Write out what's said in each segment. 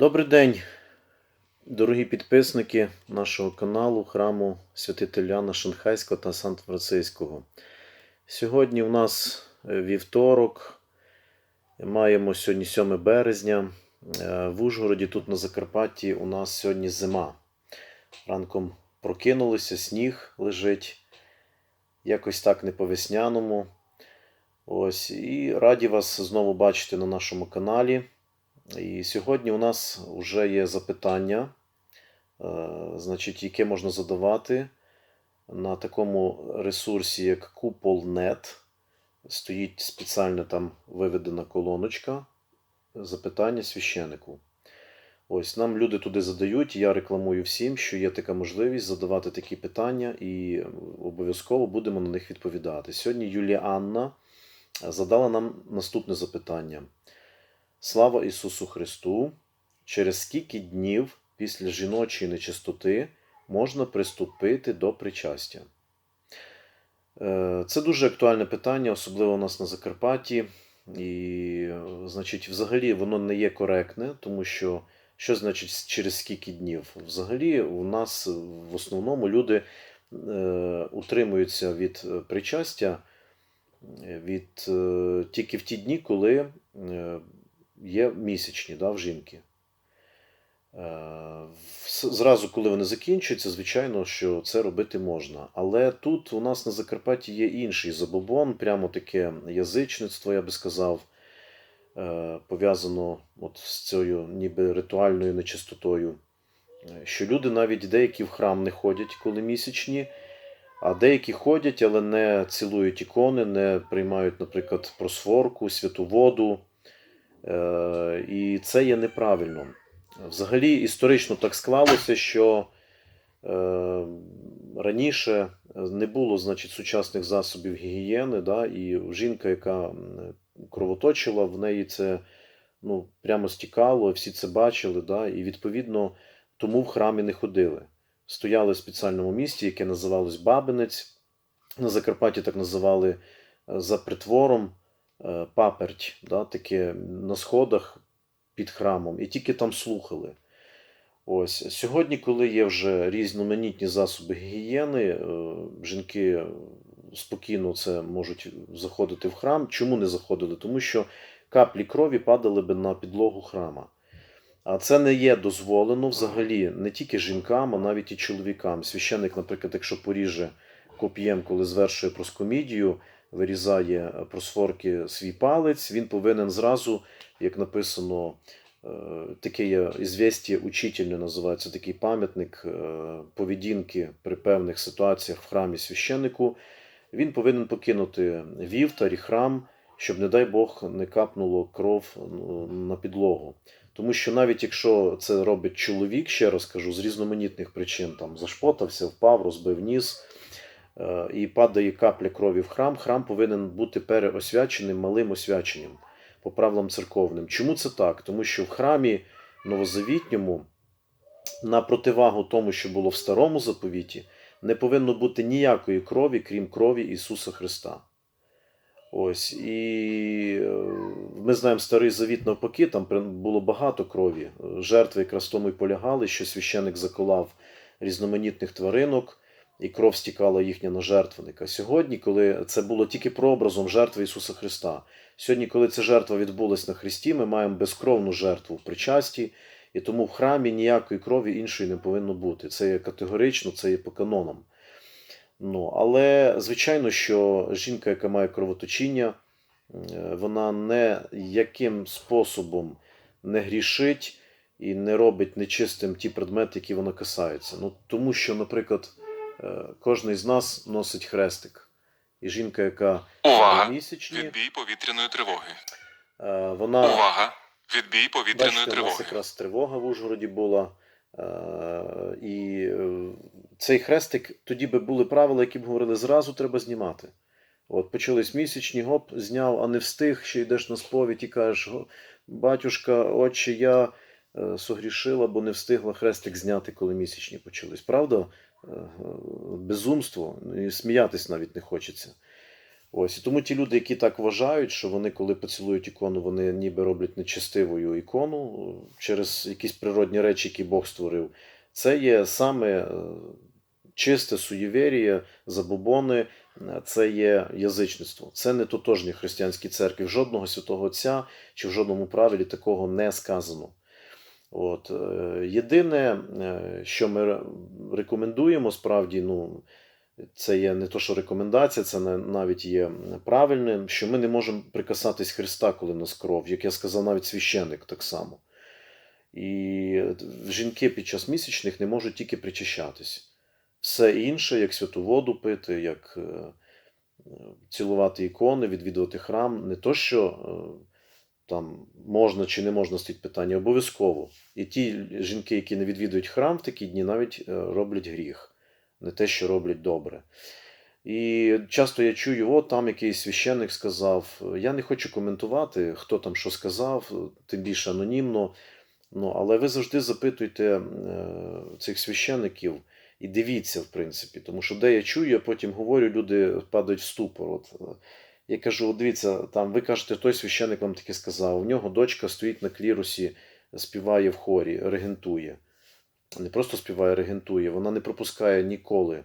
Добрий день, дорогі підписники нашого каналу храму Святителяна Шанхайського та Сант-Франциського. Сьогодні у нас е, вівторок, маємо сьогодні 7 березня. Е, В Ужгороді, тут на Закарпатті, у нас сьогодні зима. Ранком прокинулися, сніг лежить, якось так не по-весняному. Ось, і раді вас знову бачити на нашому каналі. І сьогодні у нас вже є запитання, е, значить, яке можна задавати на такому ресурсі, як Купол.net. Стоїть спеціально там виведена колоночка запитання священику. Ось нам люди туди задають, я рекламую всім, що є така можливість задавати такі питання, і обов'язково будемо на них відповідати. Сьогодні Юлія Анна задала нам наступне запитання. Слава Ісусу Христу! Через скільки днів після жіночої нечистоти можна приступити до причастя? Е, Це дуже актуальне питання, особливо у нас на Закарпатті. І, значить, взагалі воно не є коректне, тому що що значить через скільки днів? Взагалі, у нас в основному люди е, утримуються від е, причастя від, тільки в ті дні, коли є місячні да, в жінки. Е, Зразу, коли вони закінчуються, звичайно, що це робити можна. Але тут у нас на Закарпатті є інший забобон, прямо таке язичництво, я би сказав, е, пов'язано от з цією ніби ритуальною нечистотою. Е, Що люди навіть деякі в храм не ходять, коли місячні, а деякі ходять, але не цілують ікони, не приймають, наприклад, просфорку, святу воду. Е, І це є неправильно. Взагалі, історично так склалося, що е, раніше не було значить, сучасних засобів гігієни, да, і жінка, яка кровоточила, в неї це ну, прямо стікало, всі це бачили, да, і відповідно тому в храмі не ходили. Стояли в спеціальному місці, яке називалось Бабинець. На Закарпатті так називали е, за притвором паперть, да, таке на сходах під храмом, і тільки там слухали. Ось сьогодні, коли є вже різноманітні засоби гігієни, е, жінки спокійно це можуть заходити в храм. Чому не заходили? Тому що каплі крові падали би на підлогу храма. А це не є дозволено взагалі не тільки жінкам, а навіть і чоловікам. Священник, наприклад, якщо поріже коп'єм, коли звершує проскомідію, вирізає просфорки свій палець, він повинен зразу, як написано, е, таке є ізвєстя учительне називається такий пам'ятник е, поведінки при певних ситуаціях в храмі священнику. Він повинен покинути вівтар і храм, щоб, не дай Бог, не капнуло кров на підлогу. Тому що навіть якщо це робить чоловік, ще раз кажу, з різноманітних причин там зашпотався, впав, розбив ніс е, і падає капля крові в храм, храм повинен бути переосвяченим малим освяченням по правилам церковним. Чому це так? Тому що в храмі новозавітньому, на противагу тому, що було в старому заповіті, не повинно бути ніякої крові, крім крові Ісуса Христа. Ось, і е, ми знаємо старий завіт навпаки, там було багато крові. Жертви якраз тому і полягали, що священик заколав різноманітних тваринок, і кров стікала їхня на жертвенника. Сьогодні, коли це було тільки прообразом жертви Ісуса Христа, сьогодні, коли ця жертва відбулась на Христі, ми маємо безкровну жертву в причасті, і тому в храмі ніякої крові іншої не повинно бути. Це є категорично, це є по канонам. Ну, але звичайно, що жінка, яка має кровоточіння, вона не яким способом не грішить і не робить нечистим ті предмети, які вона касається. Ну, тому що, наприклад, е, кожен з нас носить хрестик. І жінка, яка Увага! місячні, Відбій повітряної тривоги. е, вона Увага! Відбій повітряної Бачите, у нас тривоги. якраз тривога в Ужгороді була. Е, і цей хрестик, тоді би були правила, які б говорили, зразу треба знімати. От почались місячні, гоп, зняв, а не встиг, ще йдеш на сповідь і кажеш, батюшка, отче, я согрішила, бо не встигла хрестик зняти, коли місячні почались. Правда? Е, Безумство, і сміятись навіть не хочеться. Ось і тому ті люди, які так вважають, що вони, коли поцілують ікону, вони ніби роблять нечестивою ікону е, через якісь природні речі, які Бог створив. Це є саме е, чисте суєвір'я, забобони, це є язичництво. Це не тотожні християнські церкві. В жодного святого Отця чи в жодному правилі такого не сказано. От. е, Єдине, е, що ми рекомендуємо, справді, ну, це є не то, що рекомендація, це навіть є правильним, що ми не можемо прикасатись Христа, коли в нас кров, як я сказав, навіть священник так само. І жінки під час місячних не можуть тільки причащатись. Все інше, як святу воду пити, як е, е, цілувати ікони, відвідувати храм, не то, що е, там можна чи не можна стоїть питання, обов'язково. І ті жінки, які не відвідують храм в такі дні, навіть е, роблять гріх, не те, що роблять добре. І часто я чую, о, там якийсь священник сказав. Я не хочу коментувати, хто там що сказав, тим більше анонімно. Ну, але ви завжди запитуйте е, цих священників і дивіться, в принципі, тому що де я чую, я потім говорю, люди падають в ступор. От, е, я кажу: дивіться, там ви кажете, той священник вам таке сказав. У нього дочка стоїть на клірусі, співає в хорі, регентує. Не просто співає, регентує. Вона не пропускає ніколи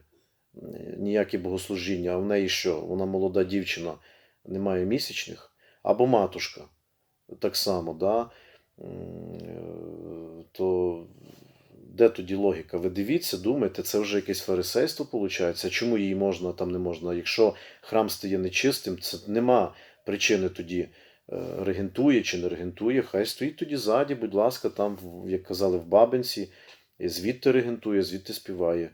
ніякі богослужіння, а в неї що? Вона молода дівчина, немає місячних, або матушка. Так само, да? Е, то де тоді логіка? Ви дивіться, думайте, це вже якесь фарисейство виходить. Чому їй можна, там не можна? Якщо храм стає нечистим, це нема причини тоді е, регентує чи не регентує. Хай стоїть тоді ззаді, будь ласка, там, як казали, в Бабинці, і звідти регентує, звідти співає.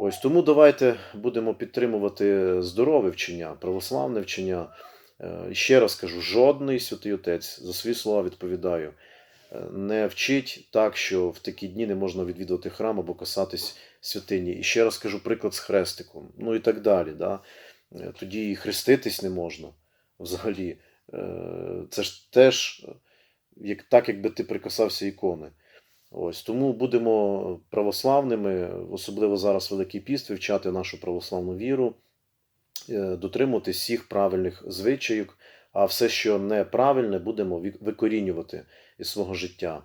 Ось тому давайте будемо підтримувати здорове вчення, православне вчення. Е, ще раз кажу: жодний святий отець за свої слова відповідаю. Не вчить так, що в такі дні не можна відвідувати храм або касатись святині. І ще раз кажу приклад з хрестиком, ну і так далі. Да? Е, Тоді і хреститись не можна взагалі. Е, Це ж теж як, так, якби ти прикасався ікони. Ось тому будемо православними, особливо зараз Великий піст, вивчати нашу православну віру, е, дотримуватись всіх правильних звичаїв, а все, що неправильне, будемо викорінювати із свого життя.